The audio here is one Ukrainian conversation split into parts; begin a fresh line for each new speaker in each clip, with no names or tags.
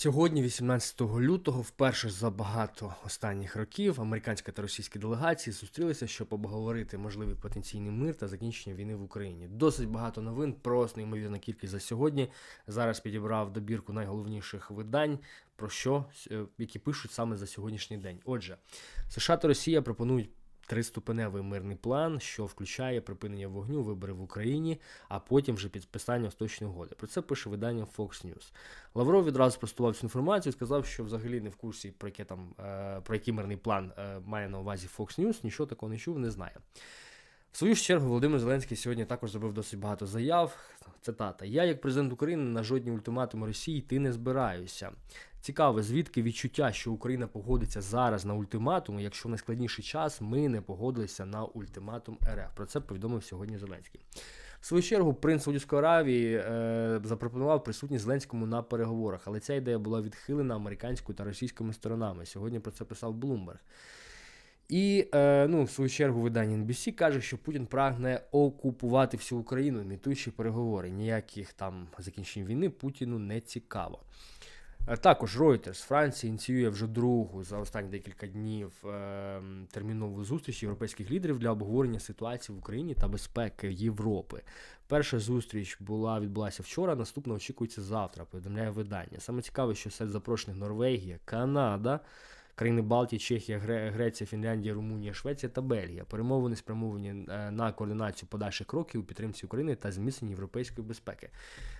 Сьогодні, 18 лютого, вперше за багато останніх років американська та російські делегації зустрілися, щоб обговорити можливий потенційний мир та закінчення війни в Україні. Досить багато новин, просто неймовірна кількість за сьогодні. Зараз підібрав добірку найголовніших видань, про що е, які пишуть саме за сьогоднішній день. Отже, США та Росія пропонують. Триступеневий мирний план, що включає припинення вогню, вибори в Україні, а потім вже підписання остаточної угоди. Про це пише видання Fox News. Лавров відразу спростував цю інформацію, сказав, що взагалі не в курсі про яке там е, про який мирний план е, має на увазі Fox News, нічого такого не чув, не знає. В свою ж чергу Володимир Зеленський сьогодні також зробив досить багато заяв. Цитата: Я, як президент України, на жодні ультиматуми Росії йти не збираюся. Цікаво, звідки відчуття, що Україна погодиться зараз на ультиматум, якщо в найскладніший час ми не погодилися на ультиматум РФ. Про це повідомив сьогодні Зеленський. В свою чергу принц Саудівської Аравії е, запропонував присутність Зеленському на переговорах, але ця ідея була відхилена американською та російськими сторонами. Сьогодні про це писав Блумберг. І е, ну, в свою чергу видання NBC каже, що Путін прагне окупувати всю Україну, імітуючи переговори. Ніяких там закінчень війни Путіну не цікаво. Е, Також Reuters Франція ініціює вже другу за останні декілька днів е, термінову зустріч європейських лідерів для обговорення ситуації в Україні та безпеки Європи. Перша зустріч була відбулася вчора, наступна очікується завтра. Повідомляє видання. Саме цікаве, що серед запрошених Норвегія, Канада. Країни Балтії, Чехія, Греція, Фінляндія, Румунія, Швеція та Бельгія. Перемовини спрямовані е, на координацію подальших кроків у підтримці України та зміцнення європейської безпеки.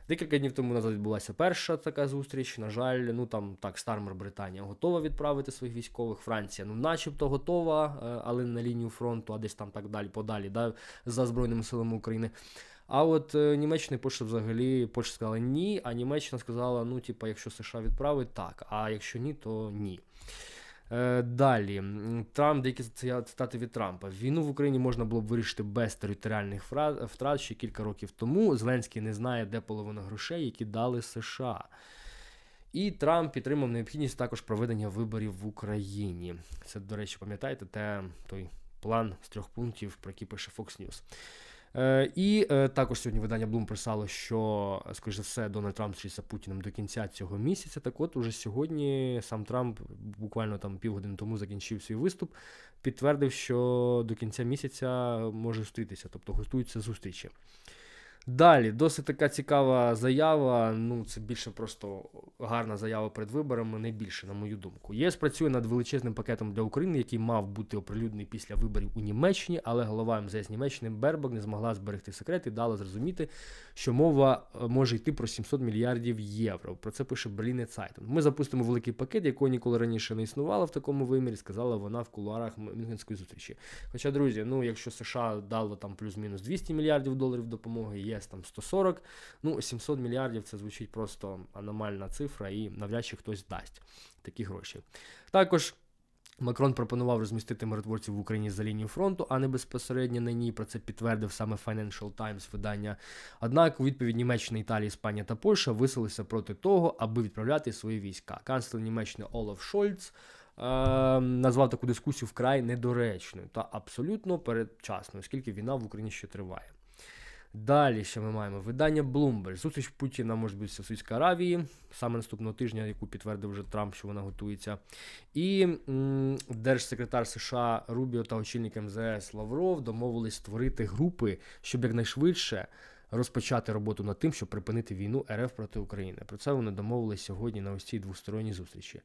Декілька днів тому назад відбулася перша така зустріч. На жаль, ну там так, Стармер Британія готова відправити своїх військових. Франція, ну, начебто готова, е, але на лінію фронту, а десь там так далі, подалі, да, за Збройними силами України. А от е, Німеччина і Польща взагалі Польща сказала ні, а Німеччина сказала: ну, типа, якщо США відправить, так, а якщо ні, то ні. Е, Далі, Трамп, деякі цитати від Трампа. Війну в Україні можна було б вирішити без територіальних втрат ще кілька років тому. Зеленський не знає, де половина грошей, які дали США. І Трамп підтримав необхідність також проведення виборів в Україні. Це, до речі, пам'ятаєте, те, той план з трьох пунктів, про який пише Fox News. Е, і е, також сьогодні видання Bloom писало, що, скоріш за все, Дональд Трамп зустрічається Путіним до кінця цього місяця. Так от, уже сьогодні сам Трамп буквально там півгодини тому закінчив свій виступ, підтвердив, що до кінця місяця може зустрітися, тобто готуються зустрічі. Далі, досить така цікава заява. Ну, це більше просто гарна заява перед виборами, не більше, на мою думку. ЄС працює над величезним пакетом для України, який мав бути оприлюднений після виборів у Німеччині, але голова МЗС Німеччини Бербок не змогла зберегти секрет і дала зрозуміти, що мова е, може йти про 700 мільярдів євро. Про це пише Berliner Zeitung. Ми запустимо великий пакет, якого ніколи раніше не існувало в такому вимірі, сказала вона в кулуарах Мюнхенської зустрічі. Хоча, друзі, ну якщо США дало там плюс-мінус 200 мільярдів доларів допомоги, ЄС там 140, ну 700 мільярдів це звучить просто аномальна цифра, і навряд чи хтось дасть такі гроші. Також. Макрон пропонував розмістити миротворців в Україні за лінією фронту, а не безпосередньо на ній. Про це підтвердив саме Financial Times видання. Однак у відповідь Німеччина, Італія, Іспанія та Польща висилися проти того, аби відправляти свої війська. Канцлер Німеччини Олаф Шольц е, назвав таку дискусію вкрай недоречною та абсолютно передчасною, оскільки війна в Україні ще триває. Далі що ми маємо? Видання Bloomberg. Зустріч Путіна може бути в Саудівській Аравії, саме наступного тижня, яку підтвердив вже Трамп, що вона готується. І м, держсекретар США Рубіо та очільник МЗС Лавров домовились створити групи, щоб якнайшвидше розпочати роботу над тим, щоб припинити війну РФ проти України. Про це вони домовились сьогодні на ось цій двосторонній зустрічі.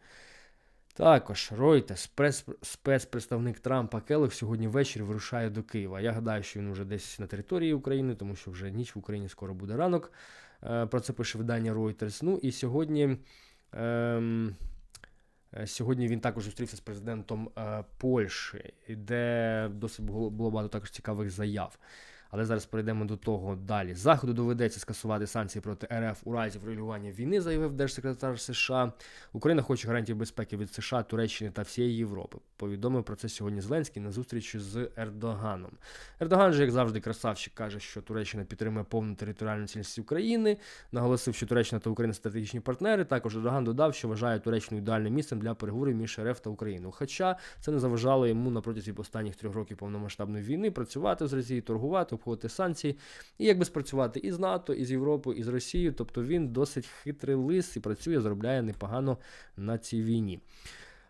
Також спец, спецпредставник Трампа Келлог сьогодні ввечері вирушає до Києва. Я гадаю, що він вже десь на території України, тому що вже ніч в Україні скоро буде ранок. Е, Про це пише видання Reuters. Ну і сьогодні. Ем, е, Сьогодні він також зустрівся з президентом е, Польщі, де досить було багато також цікавих заяв. Але зараз перейдемо до того далі. Заходу доведеться скасувати санкції проти РФ у разі врегулювання війни, заявив держсекретар США. Україна хоче гарантій безпеки від США, Туреччини та всієї Європи. Повідомив про це сьогодні Зеленський на зустрічі з Ердоганом. Ердоган же, як завжди, красавчик каже, що Туреччина підтримує повну територіальну цілісність України. Наголосив, що Туреччина та Україна стратегічні партнери. Також Ердоган додав, що вважає Туреччину ідеальним місцем для переговорів між РФ та Україною. Хоча це не заважало йому на протязі останніх трьох років повномасштабної війни працювати з Росією, торгувати, обходити санкції, і якби спрацювати і з НАТО, і з Європою, і з Росією. Тобто він досить хитрий лис і працює, заробляє непогано на цій війні.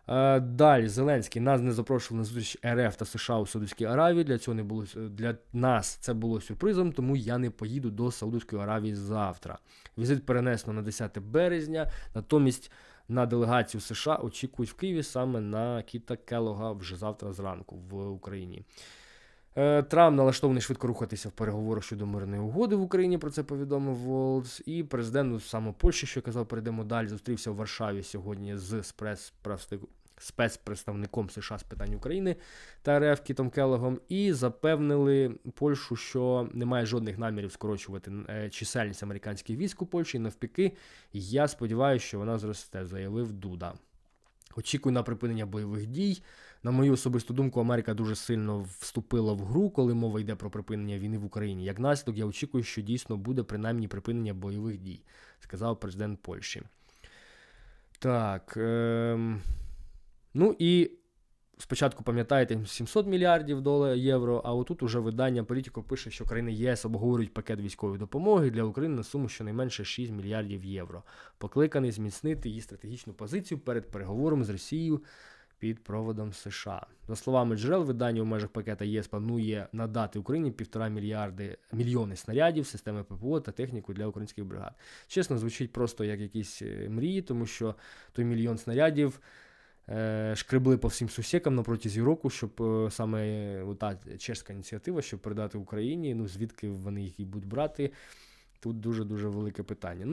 Е, Далі Зеленський нас не запрошували на зустріч РФ та США у Саудівській Аравії. Для цього не було для нас це було сюрпризом, тому я не поїду до Саудівської Аравії завтра. Візит перенесено на 10 березня. Натомість на делегацію США очікують в Києві саме на Кіта Келога вже завтра зранку в Україні. Е, Трамп налаштований швидко рухатися в переговорах щодо мирної угоди в Україні. Про це повідомив Волц. І президент саме Польщі, що казав, перейдемо далі, зустрівся в Варшаві сьогодні з спецпредстав- спецпредставником США з питань України та РФ Кітом Келегом, і запевнили Польщу, що немає жодних намірів скорочувати е, чисельність американських військ у Польщі. І навпаки, я сподіваюся, що вона зросте, заявив Дуда. Очікую на припинення бойових дій. На мою особисту думку, Америка дуже сильно вступила в гру, коли мова йде про припинення війни в Україні. Як наслідок, я очікую, що дійсно буде принаймні припинення бойових дій, сказав президент Польщі. Так. Ем... Ну і спочатку пам'ятаєте 700 мільярдів доларів євро, а отут уже видання політико пише, що країни ЄС обговорюють пакет військової допомоги для України на суму щонайменше 6 мільярдів євро, покликаний зміцнити її стратегічну позицію перед переговором з Росією під проводом США. За словами джерел, видання у межах пакета ЄС планує надати Україні півтора мільярди мільйони снарядів, системи ППО та техніку для українських бригад. Чесно, звучить просто як якісь е, мрії, тому що той мільйон снарядів шкребли по всім сусікам на протязі року, щоб е, саме е, та чешська ініціатива, щоб передати Україні. Ну звідки вони їх і будуть брати. Тут дуже дуже велике питання. Ну,